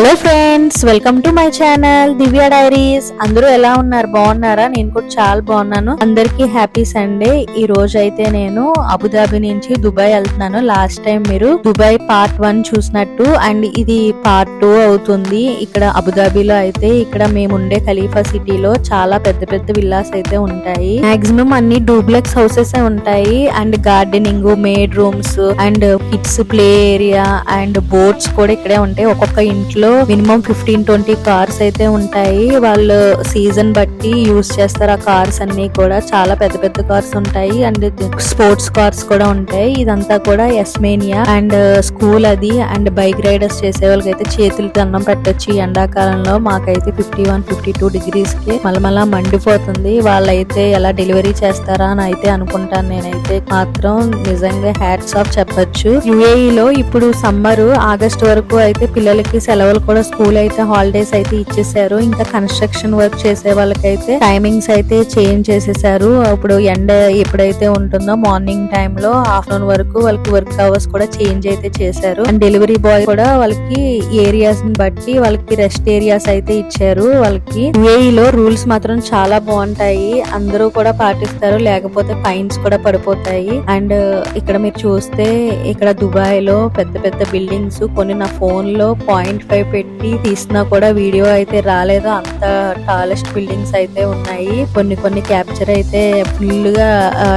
Hello friends welcome to my channel Divya diaries అందరూ ఎలా ఉన్నారు? బాగున్నారా? నేను కూడా చాలా బాగున్నాను. అందరికీ హ్యాపీ సండే ఈ రోజు అయితే నేను అబుదాబి నుంచి దుబాయ్ వెళ్తున్నాను. లాస్ట్ టైం మీరు దుబాయ్ పార్ట్ వన్ చూసినట్టు. అండ్ ఇది పార్ట్ టూ అవుతుంది. ఇక్కడ అబుదాబిలో అయితే ఇక్కడ మేము ఉండే ఖలీఫా సిటీలో చాలా పెద్ద పెద్ద విల్లాస్ అయితే ఉంటాయి. మాక్సిమం అన్ని డూప్లెక్స్ హౌసెస్ ఉంటాయి. And gardening maid rooms and kids play area and boats కూడా ఇక్కడే ఉంటాయి. ఒక్కొక్క ఇంట్లో మినిమం ఫిఫ్టీన్ ట్వంటీ కార్స్ అయితే ఉంటాయి. వాళ్ళు సీజన్ బట్టి యూస్ చేస్తారు. ఆ కార్స్ అన్ని కూడా చాలా పెద్ద పెద్ద కార్స్ ఉంటాయి. అండ్ స్పోర్ట్స్ కార్స్ కూడా ఉంటాయి. ఇదంతా కూడా ఎస్మేనియా అండ్ స్కూల్ అది. అండ్ బైక్ రైడర్స్ చేసే వాళ్ళకి అయితే చేతులకి అన్నం పెట్టొచ్చు. ఈ ఎండాకాలంలో మాకైతే ఫిఫ్టీ వన్ ఫిఫ్టీ టూ డిగ్రీస్కి మళ్ళీ మండిపోతుంది. వాళ్ళైతే ఎలా డెలివరీ చేస్తారా అని అయితే అనుకుంటాను నేనైతే. మాత్రం నిజంగా హ్యాట్స్ ఆఫ్ చెప్పచ్చు. యుఏఈ లో ఇప్పుడు సమ్మర్ ఆగస్ట్ వరకు అయితే పిల్లలకి సెలవు సెలవులు కూడా స్కూల్ అయితే హాలిడేస్ అయితే ఇచ్చేసారు. ఇంకా కన్స్ట్రక్షన్ వర్క్ చేసే వాళ్ళకైతే టైమింగ్స్ అయితే చేంజ్ చేసేసారు. ఇప్పుడు ఎండ ఎప్పుడైతే ఉంటుందో మార్నింగ్ టైమ్లో ఆఫ్టర్నూన్ వరకు వాళ్ళకి వర్క్ అవర్స్ కూడా చేంజ్ అయితే చేశారు. అండ్ డెలివరీ బాయ్ కూడా వాళ్ళకి ఏరియాస్ని బట్టి వాళ్ళకి రెస్ట్ ఏరియాస్ అయితే ఇచ్చారు వాళ్ళకి. యుఏఈ లో రూల్స్ మాత్రం చాలా బాగుంటాయి. అందరూ కూడా పాటిస్తారు. లేకపోతే ఫైన్స్ కూడా పడిపోతాయి. అండ్ ఇక్కడ మీరు చూస్తే ఇక్కడ దుబాయ్లో పెద్ద పెద్ద బిల్డింగ్స్ కొన్ని నా ఫోన్లో పాయింట్ ఫైవ్ పెట్టి తీసినా కూడా వీడియో అయితే రాలేదు. అంత టాలెస్ట్ బిల్డింగ్స్ అయితే ఉన్నాయి. కొన్ని కొన్ని క్యాప్చర్ అయితే ఫుల్గా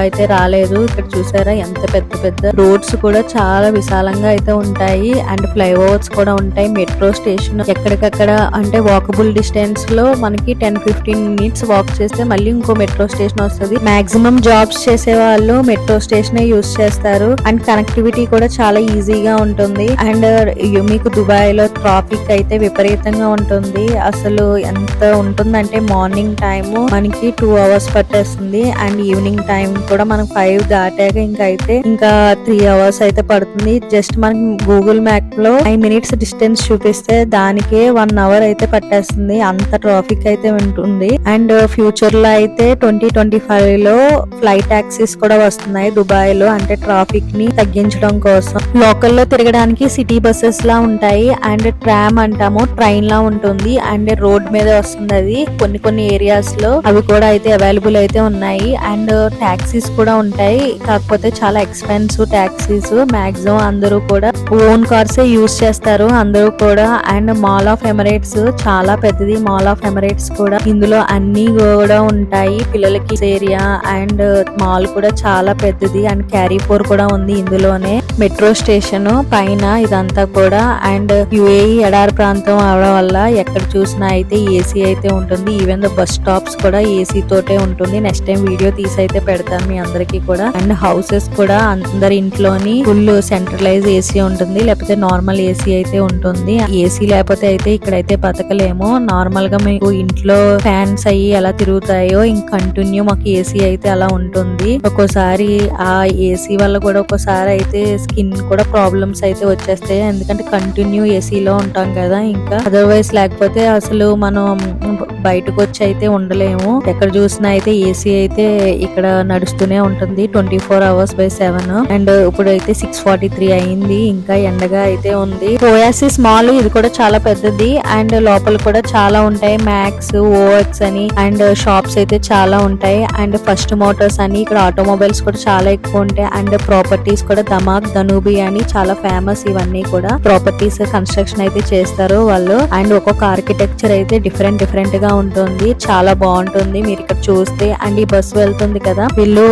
అయితే రాలేదు. ఇక్కడ చూసారా? ఎంత పెద్ద పెద్ద రోడ్స్ కూడా చాలా విశాలంగా అయితే ఉంటాయి. అండ్ ఫ్లైఓవర్స్ కూడా ఉంటాయి. మెట్రో స్టేషన్ ఎక్కడికక్కడ అంటే వాకబుల్ డిస్టెన్స్లో మనకి టెన్ ఫిఫ్టీన్ మినిట్స్ వాక్ చేస్తే మళ్ళీ ఇంకో మెట్రో స్టేషన్ వస్తుంది. మాక్సిమం జాబ్స్ చేసే వాళ్ళు మెట్రో స్టేషన్ యూస్ చేస్తారు. అండ్ కనెక్టివిటీ కూడా చాలా ఈజీగా ఉంటుంది. అండ్ uh, మీకు దుబాయ్లో ట్రాఫిక్ అయితే విపరీతంగా ఉంటుంది. అసలు ఎంత ఉంటుందంటే మార్నింగ్ టైం మనకి టూ అవర్స్ పట్టేస్తుంది. అండ్ ఈవినింగ్ టైం కూడా మనకి ఫైవ్ దాటాక ఇంకా అయితే ఇంకా త్రీ అవర్స్ అయితే పడుతుంది. జస్ట్ మనకి గూగుల్ మ్యాప్లో ఫైవ్ మినిట్స్ డిస్టెన్స్ చూపిస్తే దానికే వన్ అవర్ అయితే పట్టేస్తుంది. అంత ట్రాఫిక్ అయితే ఉంటుంది. అండ్ ఫ్యూచర్లో అయితే ట్వంటీ ట్వంటీ ఫైవ్లో ఫ్లైట్ టాక్సీస్ కూడా వస్తున్నాయి దుబాయ్లో. అంటే ట్రాఫిక్ని తగ్గించడం కోసం. లోకల్లో తిరగడానికి సిటీ బస్సెస్ లా ఉంటాయి. అండ్ ట్రా ట్రామ్ అంటాము ట్రైన్ లా ఉంటుంది. అండ్ రోడ్ మీద వస్తుంది అది కొన్ని కొన్ని ఏరియాస్లో. అవి కూడా అయితే అవైలబుల్ అయితే ఉన్నాయి. అండ్ టాక్సీస్ కూడా ఉంటాయి. కాకపోతే చాలా ఎక్స్పెన్సివ్ టాక్సీస్ మాక్సిమం అందరూ కూడా ఓన్ కార్స్ యూస్ చేస్తారు అందరూ కూడా. అండ్ మాల్ ఆఫ్ ఎమరేట్స్ చాలా పెద్దది. మాల్ ఆఫ్ ఎమరేట్స్ కూడా ఇందులో అన్ని కూడా ఉంటాయి. పిల్లలకి ఏరియా అండ్ మాల్ కూడా చాలా పెద్దది. అండ్ క్యారీ ఫోర్ కూడా ఉంది ఇందులోనే. మెట్రో స్టేషన్ పైన ఇదంతా కూడా. అండ్ యుఏఈ ఎడారి ప్రాంతం అవడం వల్ల ఎక్కడ చూసినా అయితే ఏసీ అయితే ఉంటుంది. ఈవెన్ ద బస్ స్టాప్స్ కూడా ఏసీ తోటే ఉంటుంది. నెక్స్ట్ టైం వీడియో తీసి అయితే పెడతాను మీ అందరికి కూడా. అండ్ హౌసెస్ కూడా అందరి ఇంట్లోని ఫుల్ సెంట్రలైజ్ ఏసీ ఉంటుంది. లేకపోతే నార్మల్ ఏసీ అయితే ఉంటుంది. ఏసీ లేకపోతే అయితే ఇక్కడైతే బతకలేము. నార్మల్గా మీకు ఇంట్లో ఫ్యాన్స్ అయ్యి ఎలా తిరుగుతాయో ఇంక కంటిన్యూ మాకు ఏసీ అయితే అలా ఉంటుంది. ఒక్కోసారి ఆ ఏసీ వల్ల కూడా ఒక్కోసారి అయితే స్కిన్ కూడా ప్రాబ్లమ్స్ అయితే వచ్చేస్తాయి. ఎందుకంటే కంటిన్యూ ఏసీలో ఉంటాం కదా ఇంకా. అదర్వైజ్ లేకపోతే అసలు మనం బయటకు వచ్చి అయితే ఉండలేము. ఎక్కడ చూసినా అయితే ఏసీ అయితే ఇక్కడ నడుస్తూనే ఉంటుంది. Twenty four hours by seven and ఇప్పుడు అయితే సిక్స్ ఫార్టీ త్రీ అయింది. ఇంకా ఎండగా అయితే ఉంది. ఓయాసిస్ మాల్ ఇది కూడా చాలా పెద్దది. అండ్ లోపల కూడా చాలా ఉంటాయి. మ్యాక్స్ ఓఎక్స్ అని. అండ్ షాప్స్ అయితే చాలా ఉంటాయి. అండ్ ఫస్ట్ మోటార్స్ అని. ఇక్కడ ఆటోమొబైల్స్ కూడా చాలా ఎక్కువ ఉంటాయి. అండ్ ప్రాపర్టీస్ కూడా దమాక్ ధనూబి అని చాలా ఫేమస్ ఇవన్నీ కూడా. ప్రాపర్టీస్ కన్స్ట్రక్షన్ అయితే చేస్తారు వాళ్ళు. అండ్ ఒక్కొక్క ఆర్కిటెక్చర్ అయితే డిఫరెంట్ డిఫరెంట్గా ఉంటుంది. చాలా బాగుంటుంది. మీరు ఇక్కడ చూస్తే అండ్ ఈ బస్సు వెళ్తుంది కదా. వీళ్ళు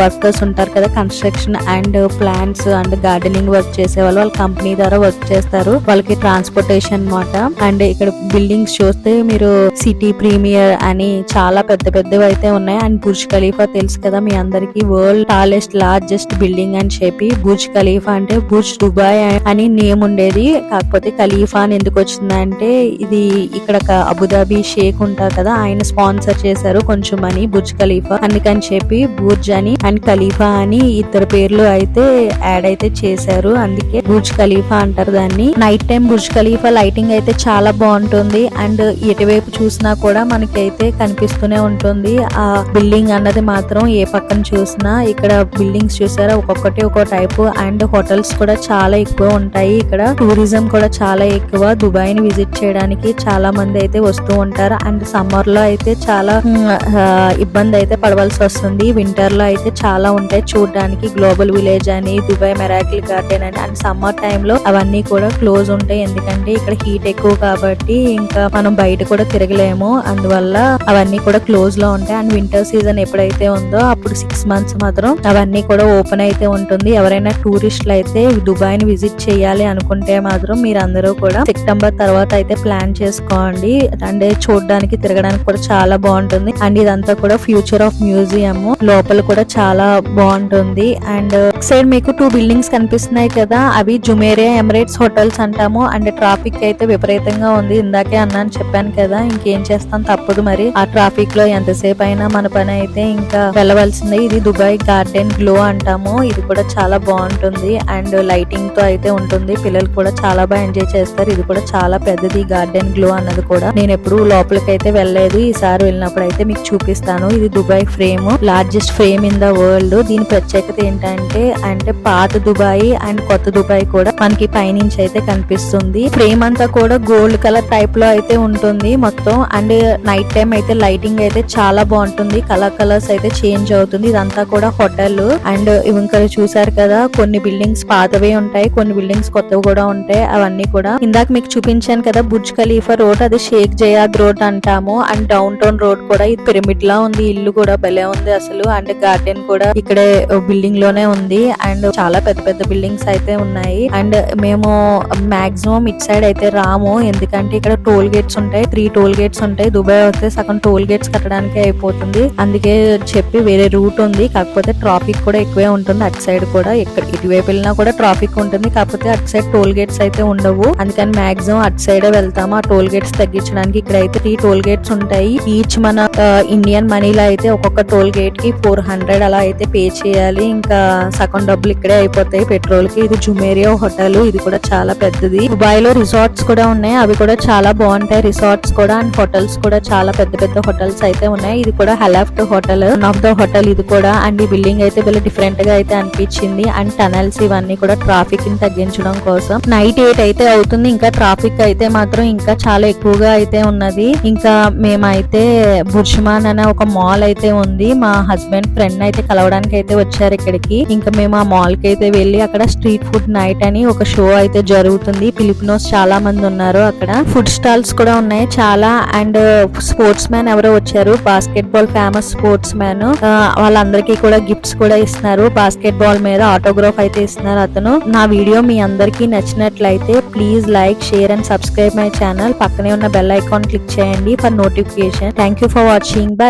వర్కర్స్ ఉంటారు కదా construction and plants and gardening work చేసే వాళ్ళు. వాళ్ళ కంపెనీ ద్వారా వర్క్ చేస్తారు. వాళ్ళకి ట్రాన్స్పోర్టేషన్ అన్నమాట. అండ్ ఇక్కడ బిల్డింగ్స్ చూస్తే మీరు సిటీ ప్రీమియర్ అని చాలా పెద్ద పెద్దవి అయితే ఉన్నాయి. అండ్ బుర్జ్ ఖలీఫా తెలుసు కదా మీ అందరికి. వరల్డ్ టాలెస్ట్ లార్జెస్ట్ బిల్డింగ్ అని చెప్పి బుర్జ్ ఖలీఫా అంటే బుర్జ్ దుబాయ్ అని నేమ్ ఉండేది. కాకపోతే ఖలీ అని ఎందుకు వచ్చిందంటే ఇది ఇక్కడ ఒక అబుదాబి షేక్ ఉంటారు కదా ఆయన స్పాన్సర్ చేశారు కొంచెం అని బుర్జ్ ఖలీఫా అందుకని చెప్పి బుర్జ్ అని అండ్ ఖలీఫా అని ఇద్దరు పేర్లు అయితే యాడ్ అయితే చేశారు. అందుకే బుర్జ్ ఖలీఫా అంటారు దాన్ని. Night time Burj Khalifa lighting అయితే చాలా బాగుంటుంది అండ్ ఎటువైపు చూసినా కూడా మనకైతే కనిపిస్తూనే ఉంటుంది. ఆ బిల్డింగ్ అన్నది మాత్రం ఏ పక్కన చూసినా ఇక్కడ బిల్డింగ్స్ చూసారా ఒక్కొక్కటి ఒక్కో టైపు అండ్ హోటల్స్ కూడా చాలా ఎక్కువ ఉంటాయి. ఇక్కడ టూరిజం కూడా చాలా ఎక్కువ దుబాయ్ని విజిట్ చేయడానికి చాలా మంది అయితే వస్తూ ఉంటారు. అండ్ సమ్మర్లో అయితే చాలా ఇబ్బంది అయితే పడవలసి వస్తుంది. వింటర్లో అయితే చాలా ఉంటాయి. చూడడానికి గ్లోబల్ విలేజ్ అని దుబాయ్ మెరాకిల్ గార్డెన్ అని. అండ్ సమ్మర్లో అవన్నీ కూడా క్లోజ్ ఉంటాయి. ఎందుకంటే ఇక్కడ హీట్ ఎక్కువ కాబట్టి ఇంకా మనం బయట కూడా తిరగలేము. అందువల్ల అవన్నీ కూడా క్లోజ్లో ఉంటాయి. అండ్ వింటర్ సీజన్ ఎప్పుడైతే ఉందో అప్పుడు సిక్స్ మంత్స్ మాత్రం అవన్నీ కూడా ఓపెన్ అయితే ఉంటుంది. ఎవరైనా టూరిస్టులు అయితే దుబాయ్ని విజిట్ చేయాలి అనుకుంటే మాత్రం మీరు అందరూ కూడా. సెప్టెంబర్ తర్వాత అయితే ప్లాన్ చేసుకోండి. అండ్ చూడడానికి తిరగడానికి కూడా చాలా బాగుంటుంది. అండ్ ఇదంతా కూడా ఫ్యూచర్ ఆఫ్ మ్యూజియం. లోపల కూడా చాలా బాగుంటుంది. అండ్ సైడ్ మీకు టూ బిల్డింగ్స్ కనిపిస్తున్నాయి కదా. అవి జుమేరియా ఎమరేట్స్ హోటల్స్ అంటాము. అండ్ ట్రాఫిక్ అయితే విపరీతంగా ఉంది. ఇందాకే అన్నాను చెప్పాను కదా. ఇంకేం చేస్తాం? తప్పదు మరి. ఆ ట్రాఫిక్లో ఎంతసేపు అయినా మన పని అయితే ఇంకా వెళ్ళవలసిందే. ఇది దుబాయ్ గార్డెన్ గ్లో అంటాము. ఇది కూడా చాలా బాగుంటుంది. అండ్ లైటింగ్తో అయితే ఉంటుంది. పిల్లలు కూడా చాలా బాగా ఎంజాయ్ చేస్తారు. ఇది కూడా చాలా పెద్దది. గార్డెన్ గ్లో అన్నది కూడా. నేను ఎప్పుడు లోపలికి అయితే వెళ్ళలేదు. ఈసారి వెళ్ళినప్పుడు అయితే మీకు చూపిస్తాను. ఇది Dubai frame. Largest frame in the world. దీని ప్రత్యేకత ఏంటంటే అంటే పాత దుబాయ్ అండ్ కొత్త దుబాయ్ కూడా మనకి పైనుంచి అయితే కనిపిస్తుంది. ఫ్రేమ్ అంతా కూడా గోల్డ్ కలర్ టైప్లో అయితే ఉంటుంది మొత్తం. అండ్ నైట్ టైం అయితే లైటింగ్ అయితే చాలా బాగుంటుంది. కలర్ కలర్స్ అయితే చేంజ్ అవుతుంది. ఇదంతా కూడా హోటల్ అండ్ ఇంకా చూసారు కదా కొన్ని బిల్డింగ్స్ పాతవే ఉంటాయి. కొన్ని బిల్డింగ్స్ కొత్తవి కూడా ఉంటాయి. అవన్నీ కూడా ఇందాక మీకు చూపించాను కదా బుర్జ్ ఖలీఫా రోడ్ అది షేక్ జయాద్ రోడ్ అంటాము. అండ్ డౌన్ టౌన్ రోడ్ కూడా ఇది పిరమిడ్ లా ఉంది. ఇల్లు కూడా భలే ఉంది అసలు. అండ్ గార్డెన్ కూడా ఇక్కడే బిల్డింగ్లోనే ఉంది. అండ్ చాలా పెద్ద పెద్ద బిల్డింగ్స్ అయితే ఉన్నాయి. అండ్ మేము మాక్సిమం ఇట్ సైడ్ అయితే రాము. ఎందుకంటే ఇక్కడ టోల్ గేట్స్ ఉంటాయి. త్రీ టోల్ గేట్స్ ఉంటాయి. దుబాయ్ వస్తే సగం టోల్ గేట్స్ కట్టడానికి అయిపోతుంది. అందుకే చెప్పి వేరే రూట్ ఉంది. కాకపోతే ట్రాఫిక్ కూడా ఎక్కువే ఉంటుంది. అటు సైడ్ కూడా ఇక్కడ ఇటువైపు వెళ్ళినా కూడా ట్రాఫిక్ ఉంటుంది. కాకపోతే అటు సైడ్ టోల్ గేట్స్ అయితే ఉండవు. అందుకని మాక్సిమం అటు సైడ్ వెళ్తాము. ఆ టోల్ గేట్స్ తగ్గించడానికి ఇక్కడ అయితే త్రీ టోల్ గేట్స్ ఉంటాయి. ఈచ్ మన ఇండియన్ మనీలో అయితే ఒక్కొక్క టోల్ గేట్కి ఫోర్ హండ్రెడ్ అలా అయితే పే చేయాలి. ఇంకా సగం డబ్బులు ఇక్కడే అయిపోతాయి. పెట్రోల్కి ఇది జుమేరియా హోటల్ ఇది కూడా చాలా పెద్దది. దుబాయ్లో రిసార్ట్స్ కూడా ఉన్నాయి. అవి కూడా చాలా బాగుంటాయి. రిసార్ట్స్ కూడా అండ్ హోటల్స్ కూడా చాలా పెద్ద పెద్ద హోటల్స్ అయితే ఉన్నాయి. ఇది కూడా హెలాఫ్ట్ hotel one of the hotel ఇది కూడా. అండ్ ఈ బిల్డింగ్ అయితే వీళ్ళు డిఫరెంట్గా అయితే అనిపించింది. అండ్ టనల్స్ ఇవన్నీ కూడా ట్రాఫిక్ని తగ్గించడం కోసం. నైట్ ఎయిట్ అయితే అవుతుంది ఇంకా ట్రాఫిక్ అయితే మాత్రం ఇంకా చాలా ఎక్కువగా అయితే ఉన్నది. ఇంకా మేమైతే బుర్షమాన్ అనే ఒక మాల్ అయితే ఉంది. మా హస్బెండ్ ఫ్రెండ్ అయితే కలవడానికి అయితే వచ్చారు ఇక్కడికి. ఇంకా మేము ఆ మాల్కి అయితే వెళ్ళి అక్కడ స్ట్రీట్ ఫుడ్ నైట్ అని ఒక షో అయితే జరుగుతుంది. ఫిలిపినోస్ చాలా మంది ఉన్నారు అక్కడ. ఫుడ్ స్టాల్స్ కూడా ఉన్నాయి. చాలా అండ్ స్పోర్ట్స్ మ్యాన్ ఎవరో వచ్చారు. Basketball famous sportsman వాళ్ళందరికీ కూడా గిఫ్ట్స్ కూడా ఇస్తున్నారు. బాస్కెట్ బాల్ మీద ఆటోగ్రాఫ్ అయితే ఇస్తున్నారు అతను. నా వీడియో మీ అందరికీ నచ్చినట్లయితే please please like share and subscribe my channel పక్కనే ఉన్న బెల్ ఐకాన్ క్లిక్ చేయండి for notification thank you for watching bye